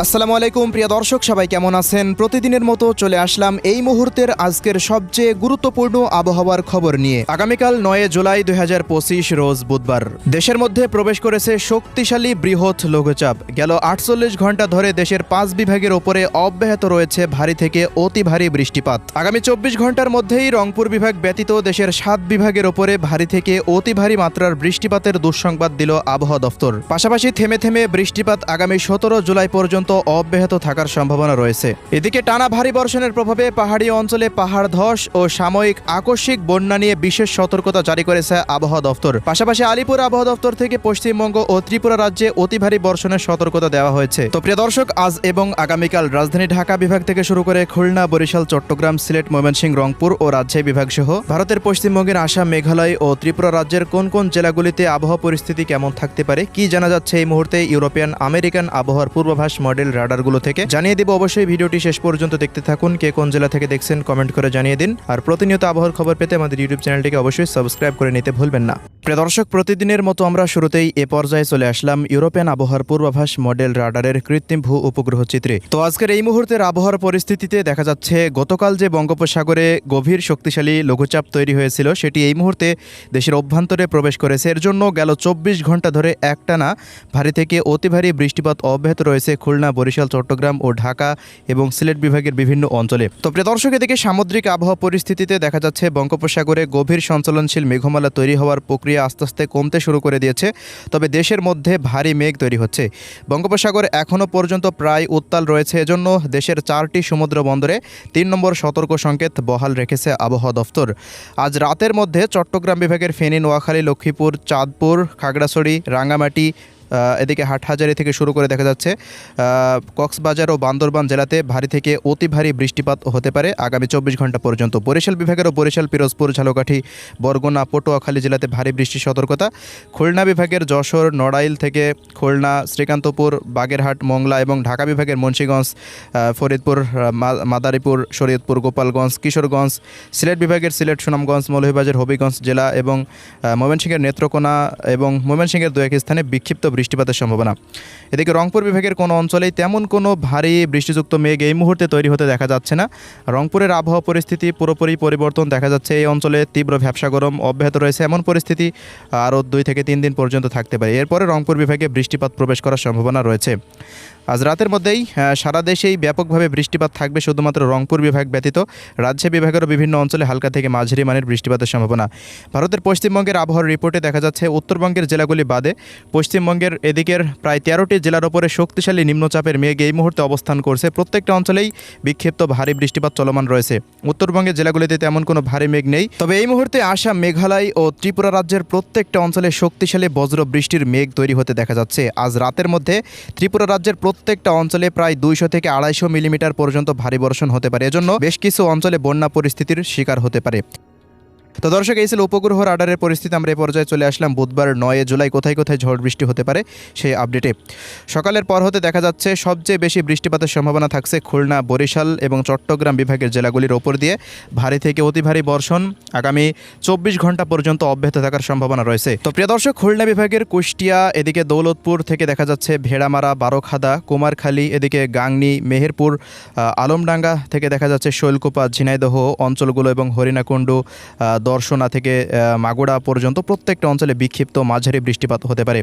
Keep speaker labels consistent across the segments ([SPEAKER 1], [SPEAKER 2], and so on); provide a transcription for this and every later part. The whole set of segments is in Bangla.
[SPEAKER 1] আসসালামু আলাইকুম, প্রিয় দর্শক, সবাই কেমন আছেন? প্রতিদিনের মতো চলে আসলাম এই মুহূর্তের আজকের সবচেয়ে গুরুত্বপূর্ণ আবহাওয়ার খবর নিয়ে। আগামীকাল নয় জুলাই দুই হাজার পঁচিশ, রোজ বুধবার। দেশের মধ্যে প্রবেশ করেছে শক্তিশালী বৃহৎ লঘুচাপ। গেল আটচল্লিশ ঘণ্টা ধরে দেশের পাঁচ বিভাগের ওপরে অব্যাহত রয়েছে ভারী থেকে অতি ভারী বৃষ্টিপাত। আগামী চব্বিশ ঘণ্টার মধ্যেই রংপুর বিভাগ ব্যতীত দেশের সাত বিভাগের ওপরে ভারী থেকে অতি ভারী মাত্রার বৃষ্টিপাতের দুঃসংবাদ দিল আবহাওয়া দফতর। পাশাপাশি থেমে থেমে বৃষ্টিপাত আগামী সতেরো জুলাই পর্যন্ত অব্যাহত থাকার সম্ভাবনা রয়েছে। এদিকে টানা ভারী বর্ষণের প্রভাবে পাহাড়ি অঞ্চলে পাহাড় ধস ও সাময়িক আকস্মিক বন্যা নিয়ে বিশেষ সতর্কতা জারি করেছে আবহাওয়া দফতর। পাশাপাশি আলিপুর আবহাওয়া দফতর থেকে পশ্চিমবঙ্গ ও ত্রিপুরা রাজ্যে অতি ভারী বর্ষণের সতর্কতা দেওয়া হয়েছে। তো প্রিয় দর্শক, আজ এবং আগামীকাল রাজধানী ঢাকা বিভাগ থেকে শুরু করে খুলনা, বরিশাল, চট্টগ্রাম, সিলেট, ময়মনসিংহ, রংপুর ও রাজশাহী বিভাগ সহ ভারতের পশ্চিমবঙ্গের আসাম, মেঘালয় ও ত্রিপুরা রাজ্যের কোন কোন জেলাগুলিতে আবহাওয়া পরিস্থিতি কেমন থাকতে পারে, কি জানা যাচ্ছে এই মুহূর্তে ইউরোপিয়ান আমেরিকান আবহাওয়ার পূর্বাভাস মডেল রাডারগুলো থেকে। জানিয়ে দিব অবশ্যই ভিডিওটি শেষ পর্যন্ত দেখতে থাকুন। কে কোন জেলা থেকে দেখছেন কমেন্ট করে জানিয়ে দিন। আর প্রতিনিয়ত আবহাওয়ার খবর পেতে আমাদের ইউটিউব চ্যানেলটিকে অবশ্যই সাবস্ক্রাইব করে নিতে ভুলবেন না। প্রিয় দর্শক, প্রতিদিনের মতো আমরা শুরুতেই এ পর্যায়ে চলে আসলাম ইউরোপিয়ান আবহাওয়ার পূর্বাভাস মডেল রাডারের কৃত্রিম ভূ উপগ্রহ চিত্রে। তো আজকের এই মুহূর্তের আবহাওয়ার পরিস্থিতিতে দেখা যাচ্ছে, গতকাল যে বঙ্গোপসাগরে গভীর শক্তিশালী লঘুচাপ তৈরি হয়েছিল, সেটি এই মুহূর্তে দেশের অভ্যন্তরে প্রবেশ করেছে। এর জন্য গেল চব্বিশ ঘণ্টা ধরে একটানা ভারী থেকে অতি ভারী বৃষ্টিপাত অব্যাহত রয়েছে খুলনা বরিশাল চট্টগ্রাম ও ঢাকা এবং সিলেট বিভাগের বিভিন্ন অঞ্চলে। তো প্রিয় দর্শক এদিকে সামুদ্রিক আবহাওয়া পরিস্থিতিতে দেখা যাচ্ছে বঙ্গোপসাগরে গভীর সঞ্চলনশীল মেঘমালা তৈরি হওয়ার প্রক্রিয়া আস্তে আস্তে কমতে শুরু করে দিয়েছে তবে দেশের মধ্যে ভারী মেঘ তৈরি হচ্ছে। বঙ্গোপসাগর এখনও পর্যন্ত প্রায় উত্তাল রয়েছে এজন্য দেশের চারটি সমুদ্র বন্দরে তিন নম্বর সতর্ক সংকেত বহাল রেখেছে আবহাওয়া দফতর। আজ রাতের মধ্যে চট্টগ্রাম বিভাগের ফেনী নোয়াখালী লক্ষ্মীপুর চাঁদপুর খাগড়াছড়ি রাঙ্গামাটি আহ, এদিকে হাটহাজারি থেকে শুরু করে দেখা যাচ্ছে কক্সবাজার ও বান্দরবান জেলাতে ভারী থেকে অতি ভারী বৃষ্টিপাত হতে পারে আগামী চব্বিশ ঘণ্টা পর্যন্ত। বরিশাল বিভাগেরও বরিশাল, পিরোজপুর, ঝালকাঠি, বরগুনা, পটুয়াখালী জেলাতে ভারী বৃষ্টির সতর্কতা। খুলনা বিভাগের যশোর, নড়াইল থেকে খুলনা, শ্রীকান্তপুর, বাগেরহাট, মংলা এবং ঢাকা বিভাগের মুন্সীগঞ্জ ফরিদপুর মাদারীপুর, শরীয়তপুর, গোপালগঞ্জ, কিশোরগঞ্জ, সিলেট বিভাগের সিলেট, সুনামগঞ্জ, মৌলভীবাজার, হবিগঞ্জ জেলা এবং ময়মনসিংহের নেত্রকোনা এবং ময়মনসিংহের দু এক স্থানে বিক্ষিপ্ত বৃষ্টিপাতের সম্ভাবনা। এদিকে রংপুর বিভাগের কোনো অঞ্চলেই তেমন কোনো ভারী বৃষ্টিযুক্ত মেঘ এই মুহূর্তে তৈরি হতে দেখা যাচ্ছে না। রংপুরের আবহাওয়া পরিস্থিতি পুরোপুরি পরিবর্তন দেখা যাচ্ছে। এই অঞ্চলে তীব্র ভ্যাবসা গরম অব্যাহত রয়েছে। এমন পরিস্থিতি আরও দুই থেকে তিন দিন পর্যন্ত থাকতে পারে। এরপরে রংপুর বিভাগে বৃষ্টিপাত প্রবেশ করার সম্ভাবনা রয়েছে। আজ রাতের মধ্যেই সারা দেশেই ব্যাপকভাবে বৃষ্টিপাত থাকবে শুধুমাত্র রংপুর বিভাগ ব্যতীত রাজ্য বিভাগেরও বিভিন্ন অঞ্চলে হালকা থেকে মাঝারি মানের বৃষ্টিপাতের সম্ভাবনা। ভারতের পশ্চিমবঙ্গের আবহাওয়ার রিপোর্টে দেখা যাচ্ছে, উত্তরবঙ্গের জেলাগুলি বাদে পশ্চিমবঙ্গের এদিকের প্রায় তেরোটি জেলার ওপরে শক্তিশালী নিম্নচাপের মেঘ এই মুহূর্তে অবস্থান করছে। প্রত্যেকটা অঞ্চলেই বিক্ষিপ্ত ভারী বৃষ্টিপাত চলমান রয়েছে। উত্তরবঙ্গের জেলাগুলিতে তেমন কোনো ভারী মেঘ নেই। তবে এই মুহূর্তে আসাম, মেঘালয় ও ত্রিপুরা রাজ্যের প্রত্যেকটা অঞ্চলে শক্তিশালী বজ্র বৃষ্টির মেঘ তৈরি হতে দেখা যাচ্ছে। আজ রাতের মধ্যে ত্রিপুরা রাজ্যের প্রত্যেকটা অঞ্চলে প্রায় দুইশো থেকে আড়াইশো মিলিমিটার পর্যন্ত ভারী বর্ষণ হতে পারে। এজন্য বেশ কিছু অঞ্চলে বন্যা পরিস্থিতির শিকার হতে পারে। তো দর্শক, এই ছিল উপগ্রহ রাডারের পরিস্থিতি। আমরা এই পর্যায়ে চলে আসলাম। বুধবার নয় জুলাই কোথায় কোথায় ঝড় বৃষ্টি হতে পারে সেই আপডেটে। সকালের পর হতে দেখা যাচ্ছে, সবচেয়ে বেশি বৃষ্টিপাতের সম্ভাবনা থাকছে খুলনা, বরিশাল এবং চট্টগ্রাম বিভাগের জেলাগুলির ওপর দিয়ে। ভারী থেকে অতি ভারী বর্ষণ। আগামী চব্বিশ ঘণ্টা পর্যন্ত অব্যাহত থাকার সম্ভাবনা রয়েছে। তো প্রিয় দর্শক, খুলনা বিভাগের কুষ্টিয়া, এদিকে দৌলতপুর থেকে দেখা যাচ্ছে ভেড়ামারা, বারোখাদা, কুমারখালী, এদিকে গাংনি, মেহেরপুর আলমডাঙ্গা থেকে দেখা যাচ্ছে শৈলকুপা, ঝিনাইদহ অঞ্চলগুলো এবং হরিণাকুণ্ডু দর্শনা থেকে মাগুড়া পর্যন্ত প্রত্যেকটা অঞ্চলে বিক্ষিপ্ত মাঝারি বৃষ্টিপাত হতে পারে।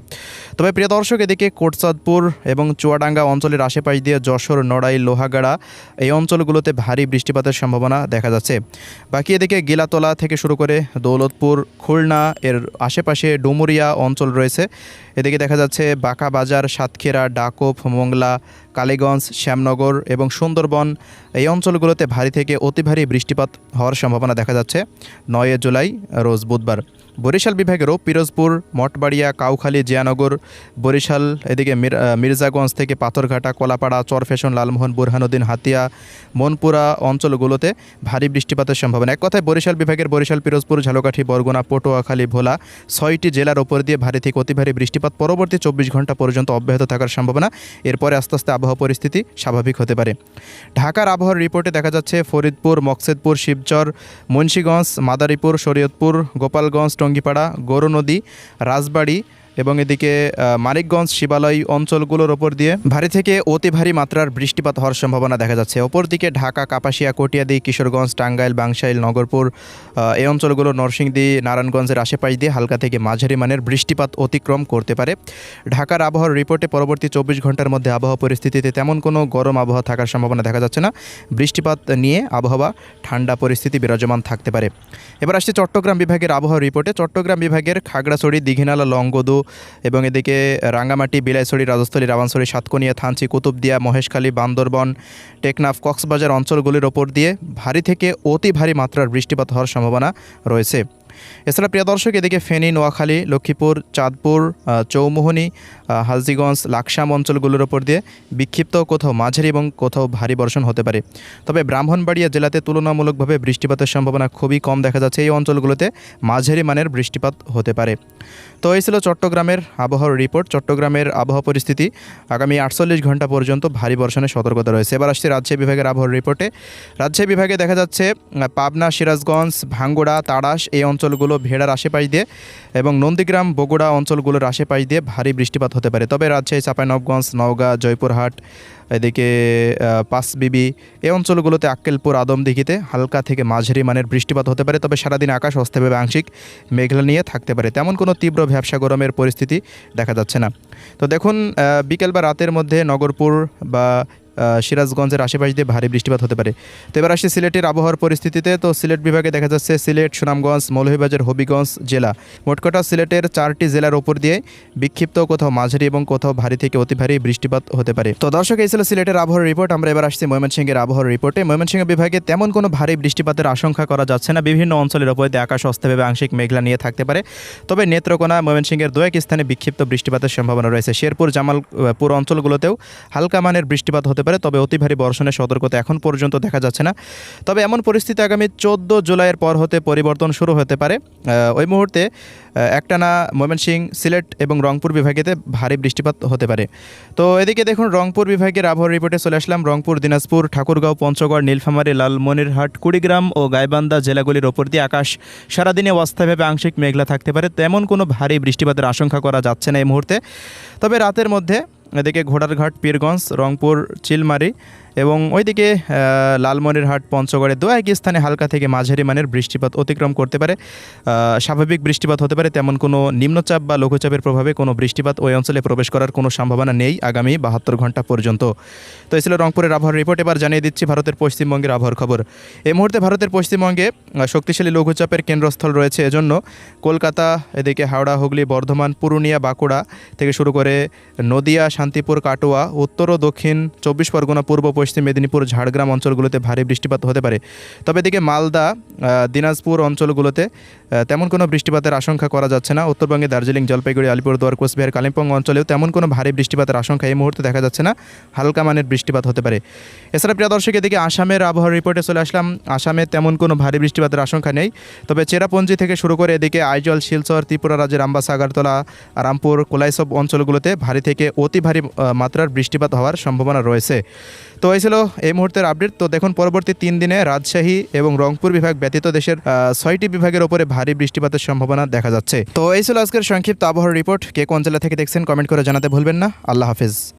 [SPEAKER 1] তবে প্রিয় দর্শক, এদিকে কোটচাঁদপুর এবং চুয়াডাঙ্গা অঞ্চলের আশেপাশ দিয়ে যশোর, নড়াইল, লোহাগাড়া এই অঞ্চলগুলোতে ভারী বৃষ্টিপাতের সম্ভাবনা দেখা যাচ্ছে। বাকি এদিকে গিলাতলা থেকে শুরু করে দৌলতপুর, খুলনা, এর আশেপাশে ডুমুরিয়া অঞ্চল রয়েছে। এদিকে দেখা যাচ্ছে বাঁকা বাজার, সাতক্ষীরা, ডাকোপ, মোংলা কালীগঞ্জ, শ্যামনগর এবং সুন্দরবন এই অঞ্চলগুলোতে ভারী থেকে অতি ভারী বৃষ্টিপাত হওয়ার সম্ভাবনা দেখা যাচ্ছে। নয় জুলাই, রোজ বুধবার। বরিশাল বিভাগেরও পিরোজপুর, মঠবাড়িয়া, কাউখালী, জিয়ানগর, বরিশাল, এদিকে মির- মির্জাগঞ্জ থেকে পাথরঘাটা, কলাপাড়া চরফেশন লালমোহন, বুরহানুদ্দিন, হাতিয়া, মনপুরা অঞ্চলগুলোতে ভারী বৃষ্টিপাতের সম্ভাবনা। এক কথায় বরিশাল বিভাগের বরিশাল, পিরোজপুর, ঝালকাঠি, বরগুনা পটুয়াখালী ভোলা ছয়টি জেলার ওপর দিয়ে ভারী থেকে অতি ভারী বৃষ্টিপাত পরবর্তী চব্বিশ ঘণ্টা পর্যন্ত অব্যাহত থাকার সম্ভাবনা। এরপরে আস্তে আস্তে আবহাওয়া পরিস্থিতি স্বাভাবিক হতে পারে। ঢাকার আবহাওয়ার রিপোর্টে দেখা যাচ্ছে ফরিদপুর, মকসেদপুর, শিবচর, মুন্সীগঞ্জ, মাদারীপুর, শরীয়তপুর, গোপালগঞ্জ টঙ্গিপাড়া গৌরনদী রাজবাড়ী এবং এদিকে মানিকগঞ্জ শিবালয় অঞ্চলগুলোর ওপর দিয়ে ভারী থেকে অতি ভারী মাত্রার বৃষ্টিপাত হওয়ার সম্ভাবনা দেখা যাচ্ছে। অপরদিকে ঢাকা, কাপাসিয়া, কটিয়াদি, কিশোরগঞ্জ, টাঙ্গাইল, বাংশাইল, নগরপুর এই অঞ্চলগুলো নরসিংদী, নারায়ণগঞ্জের আশেপাশ দিয়ে হালকা থেকে মাঝারি মানের বৃষ্টিপাত অতিক্রম করতে পারে। ঢাকার আবহাওয়ার রিপোর্টে পরবর্তী চব্বিশ ঘণ্টার মধ্যে আবহাওয়া পরিস্থিতিতে তেমন কোনো গরম আবহাওয়া থাকার সম্ভাবনা দেখা যাচ্ছে না। বৃষ্টিপাত নিয়ে আবহাওয়া ঠান্ডা পরিস্থিতি বিরাজমান থাকতে পারে। এবার আসছে চট্টগ্রাম বিভাগের আবহাওয়া রিপোর্টে। চট্টগ্রাম বিভাগের খাগড়াছড়ি, দীঘিনালা, লংগদু এবং এদিকে রাঙ্গামাটি, বিলাইছড়ি, রাজস্থলী রাবানছড়ি সাতকনিয়া, থানচি, কুতুবদিয়া, মহেশখালী, বান্দরবন, টেকনাফ, কক্সবাজার অঞ্চলগুলির ওপর দিয়ে ভারী থেকে অতি ভারী মাত্রার বৃষ্টিপাত হওয়ার সম্ভাবনা রয়েছে। এছাড়া প্রিয় দর্শক এদিকে ফেনী নোয়াখালী লক্ষ্মীপুর চাঁদপুর চৌমোহনী আহ, হালদিগঞ্জ লাকসাম অঞ্চলগুলোর ওপর দিয়ে বিক্ষিপ্ত কোথাও মাঝারি এবং কোথাও ভারী বর্ষণ হতে পারে। তবে ব্রাহ্মণবাড়িয়া জেলাতে তুলনামূলকভাবে বৃষ্টিপাতের সম্ভাবনা খুবই কম দেখা যাচ্ছে। এই অঞ্চলগুলোতে মাঝারি মানের বৃষ্টিপাত হতে পারে। তো এই ছিল চট্টগ্রামের আবহাওয়ার রিপোর্ট। চট্টগ্রামের আবহাওয়া পরিস্থিতি আগামী আটচল্লিশ ঘণ্টা পর্যন্ত ভারী বর্ষণের সতর্কতা রয়েছে। এবার আসছে রাজশাহী বিভাগের আবহাওয়ার রিপোর্টে। রাজশাহী বিভাগে দেখা যাচ্ছে পাবনা সিরাজগঞ্জ ভাঙ্গুড়া তাড়াশ এই অঞ্চলগুলো ভেড়ার আশেপাশ দিয়ে এবং নন্দীগ্রাম, বগুড়া অঞ্চলগুলোর আশেপাশ দিয়ে ভারী বৃষ্টিপাত হতে পারে। তবে রাজশাহী চাঁপাইনবগঞ্জ নওগাঁ জয়পুরহাট এদিকে পাঁচবিবি এই অঞ্চলগুলোতে আক্কেলপুর, আদমদিঘিতে হালকা থেকে মাঝারি মানের বৃষ্টিপাত হতে পারে। তবে সারাদিন আকাশ অস্থায়ীভাবে আংশিক মেঘলা নিয়ে থাকতে পারে। তেমন কোনো তীব্র ব্যবসা গরমের পরিস্থিতি দেখা যাচ্ছে না। তো দেখুন বিকেল বা রাতের মধ্যে নগরপুর বা সিরাজগঞ্জের আশেপাশ দিয়ে ভারী বৃষ্টিপাত হতে পারে। তো এবার আসছে সিলেটের আবহাওয়ার পরিস্থিতিতে। তো সিলেট বিভাগে দেখা যাচ্ছে সিলেট, সুনামগঞ্জ, মৌলভীবাজার, হবিগঞ্জ জেলা মোটকটা সিলেটের চারটি জেলার ওপর দিয়ে বিক্ষিপ্ত কোথাও মাঝারি এবং কোথাও ভারী থেকে অতি ভারী বৃষ্টিপাত হতে পারে। তো দর্শক, এই ছিল সিলেটের আবহাওয়ার রিপোর্ট। আমরা এবার আসছি ময়মনসিংহের আবহাওয়ার রিপোর্টে। ময়মনসিংহ বিভাগে তেমন কোনো ভারী বৃষ্টিপাতের আশঙ্কা করা যাচ্ছে না। বিভিন্ন অঞ্চলের ওপর দিয়ে আকাশ অস্থায়ীভাবে আংশিক মেঘলা নিয়ে থাকতে পারে। তবে নেত্রকোনা, ময়মনসিংহের দু এক স্থানে বিক্ষিপ্ত বৃষ্টিপাতের সম্ভাবনা রয়েছে। শেরপুর, জামালপুর অঞ্চলগুলোতেও হালকা মানের বৃষ্টিপাত হতে পারে। তবে অতি ভারী বর্ষণের সতর্কতা এখন পর্যন্ত দেখা যাচ্ছে না। তবে এমন পরিস্থিতি আগামী চোদ্দ জুলাইয়ের পর হতে পরিবর্তন শুরু হতে পারে। ওই মুহূর্তে একটানা ময়মনসিংহ, সিলেট এবং রংপুর বিভাগেতে ভারী বৃষ্টিপাত হতে পারে। তো এদিকে দেখুন, রংপুর বিভাগের আবহাওয়া রিপোর্টে চলে আসলাম। রংপুর, দিনাজপুর, ঠাকুরগাঁও, পঞ্চগড়, নীলফামারী, লালমনিরহাট, কুড়িগ্রাম ও গাইবান্ধা জেলাগুলির ওপর দিয়ে আকাশ সারাদিনে অস্থায়ীভাবে আংশিক মেঘলা থাকতে পারে। তেমন কোনো ভারী বৃষ্টিপাতের আশঙ্কা করা যাচ্ছে না এই মুহূর্তে। তবে রাতের মধ্যে এদিকে ঘোড়ারঘাট পীরগঞ্জ রংপুর চিলমারি এবং ওইদিকে লালমনিরহাট, পঞ্চগড়ে দু এক স্থানে হালকা থেকে মাঝারি মানের বৃষ্টিপাত অতিক্রম করতে পারে। স্বাভাবিক বৃষ্টিপাত হতে পারে তেমন কোনো নিম্নচাপ বা লঘুচাপের প্রভাবে কোনো বৃষ্টিপাত ওই অঞ্চলে প্রবেশ করার কোনো সম্ভাবনা নেই আগামী বাহাত্তর ঘণ্টা পর্যন্ত। তো এই ছিল রংপুরের আবহাওয়ার রিপোর্ট এবার জানিয়ে দিচ্ছি ভারতের পশ্চিমবঙ্গের আবহাওয়ার খবর। এই মুহূর্তে ভারতের পশ্চিমবঙ্গে শক্তিশালী লঘুচাপের কেন্দ্রস্থল রয়েছে এজন্য কলকাতা, এদিকে হাওড়া, হুগলি, বর্ধমান, পুরুলিয়া, বাঁকুড়া থেকে শুরু করে নদিয়া, শান্তিপুর, কাটোয়া, উত্তর ও দক্ষিণ চব্বিশ পরগনা, পূর্ব পশ্চিম মেদিনীপুর, ঝাড়গ্রাম অঞ্চলগুলোতে ভারী বৃষ্টিপাত হতে পারে। তবে এদিকে মালদা দিনাজপুর অঞ্চলগুলোতে তেমন কোনো বৃষ্টিপাতের আশঙ্কা করা যাচ্ছে না। উত্তরবঙ্গে দার্জিলিং, জলপাইগুড়ি, আলিপুরদুয়ার, কোচবিহার, কালিম্পং অঞ্চলেও তেমন কোনো ভারী বৃষ্টিপাতের আশঙ্কা এই মুহূর্তে দেখা যাচ্ছে না। হালকা মানের বৃষ্টিপাত হতে পারে। এছাড়া প্রিয় দর্শক, এদিকে আসামের আবহাওয়ার রিপোর্টে চলে আসলাম। আসামে তেমন কোনো ভারী বৃষ্টিপাতের আশঙ্কা নেই। তবে চেরাপঞ্জি থেকে শুরু করে এদিকে আইজল, শিলচর, ত্রিপুরা রাজ্যের আম্বাসা আগরতলা রামপুর, কোলাইসব অঞ্চলগুলোতে ভারী থেকে অতি ভারী মাত্রার বৃষ্টিপাত হওয়ার সম্ভাবনা রয়েছে। তো এই ছিল এই মুহূর্তের আপডেট তো দেখুন, পরবর্তী তিন দিনে রাজশাহী এবং রংপুর বিভাগ ব্যতীত দেশের ছয়টি বিভাগের ওপরে ভারী বৃষ্টিপাতের সম্ভাবনা দেখা যাচ্ছে। তো এই ছিল আজকের সংক্ষিপ্ত আবহাওয়ার রিপোর্ট কে কোন জেলা থেকে দেখছেন কমেন্ট করে জানাতে ভুলবেন না। আল্লাহ হাফিজ।